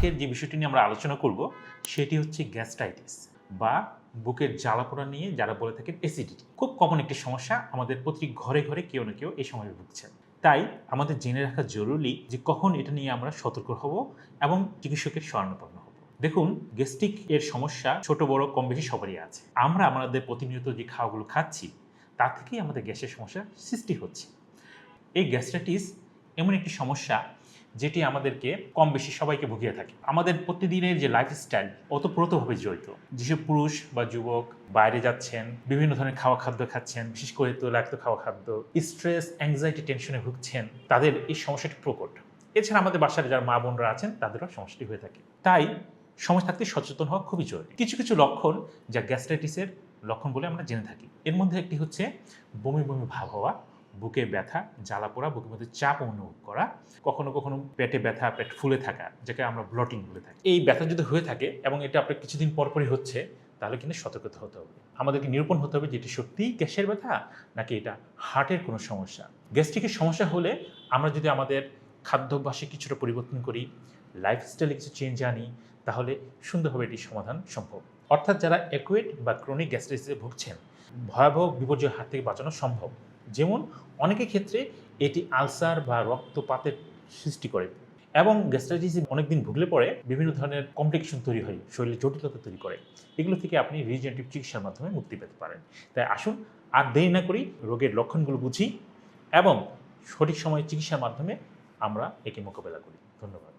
আজকের যে বিষয়টি নিয়ে আমরা আলোচনা করব, সেটি হচ্ছে গ্যাস্ট্রাইটিস বা বুকের জ্বালাপোড়া নিয়ে যারা বলে থাকেন অ্যাসিডিটি খুব কমন একটি সমস্যা আমাদের প্রতি ঘরে ঘরে কেউ না কেউ এই সময় ভুগছেন। তাই আমাদের জেনে রাখা জরুরি যে কখন এটা নিয়ে আমরা সতর্ক হব এবং চিকিৎসকের শরণাপন্ন হব। দেখুন, গ্যাস্ট্রিক এর সমস্যা ছোট, বড়, কম বেশি সবারই আছে। আমরা আমাদের প্রতিনিয়ত যে খাওয়াগুলো খাচ্ছি, তা থেকেই আমাদের গ্যাসের সমস্যা সৃষ্টি হচ্ছে। এই গ্যাস্ট্রাইটিস এমন একটি সমস্যা যেটি আমাদেরকে কম বেশি সবাইকে ভুগিয়ে থাকে। আমাদের প্রতিদিনের যে লাইফস্টাইল ওতপ্রোতভাবে জড়িত। যেসব পুরুষ বা যুবক বাইরে যাচ্ছেন, বিভিন্ন ধরনের খাওয়া খাদ্য খাচ্ছেন, বিশেষ করে তৈলাক্ত খাওয়া খাদ্য স্ট্রেস অ্যাংজাইটি টেনশনে ভুগছেন, তাদের এই সমস্যাটি প্রকট। এছাড়া আমাদের বাসার যারা মা বোনরা আছেন, তাদেরও সমস্যাটি হয়ে থাকে। তাই সময় থাকতে সচেতন হওয়া খুবই জরুরি। কিছু কিছু লক্ষণ যা গ্যাস্ট্রাইটিসের লক্ষণ বলে আমরা জেনে থাকি। এর মধ্যে একটি হচ্ছে বমি বমি, ভাব হওয়া বুকে ব্যথা, জ্বালা পোড়া, বুকের মধ্যে চাপ অনুভব করা, কখনো কখনো পেটে ব্যথা, পেট ফুলে থাকা যাকে আমরা ব্লটিং বলে থাকি। এই ব্যথা যদি হয়ে থাকে এবং এটা আপনার কিছুদিন পরপরই হচ্ছে, তাহলে কিন্তু সতর্কতা হতে হবে। আমাদেরকে নিরূপণ হতে হবে যে এটি সত্যিই গ্যাসের ব্যথা নাকি এটা হার্টের কোনো সমস্যা। গ্যাস্ট্রিকের সমস্যা হলে আমরা যদি আমাদের খাদ্যাভ্যাসে কিছুটা পরিবর্তন করি লাইফস্টাইলে কিছু চেঞ্জ আনি, তাহলে সুন্দরভাবে এটির সমাধান সম্ভব। অর্থাৎ যারা অ্যাকুয়েট বা ক্রনিক গ্যাস্ট্রাইটিসে ভুগছেন, ভয়াবহ বিপর্যয়ের হাত থেকে বাঁচানো সম্ভব। যেমন অনেকের ক্ষেত্রে এটি আলসার বা রক্তপাতের সৃষ্টি করে এবং গ্যাস্ট্রাইটিস অনেকদিন ভুগলে পরে বিভিন্ন ধরনের কমপ্লিকেশন তৈরি হয়, শরীরে জটিলতা তৈরি করে। এগুলো থেকে আপনি রিজেন্টিভ চিকিৎসার মাধ্যমে মুক্তি পেতে পারেন। তাই আসুন আর দেরি না করি রোগের লক্ষণগুলো বুঝি এবং সঠিক সময়ে চিকিৎসার মাধ্যমে আমরা একে মোকাবেলা করি। ধন্যবাদ।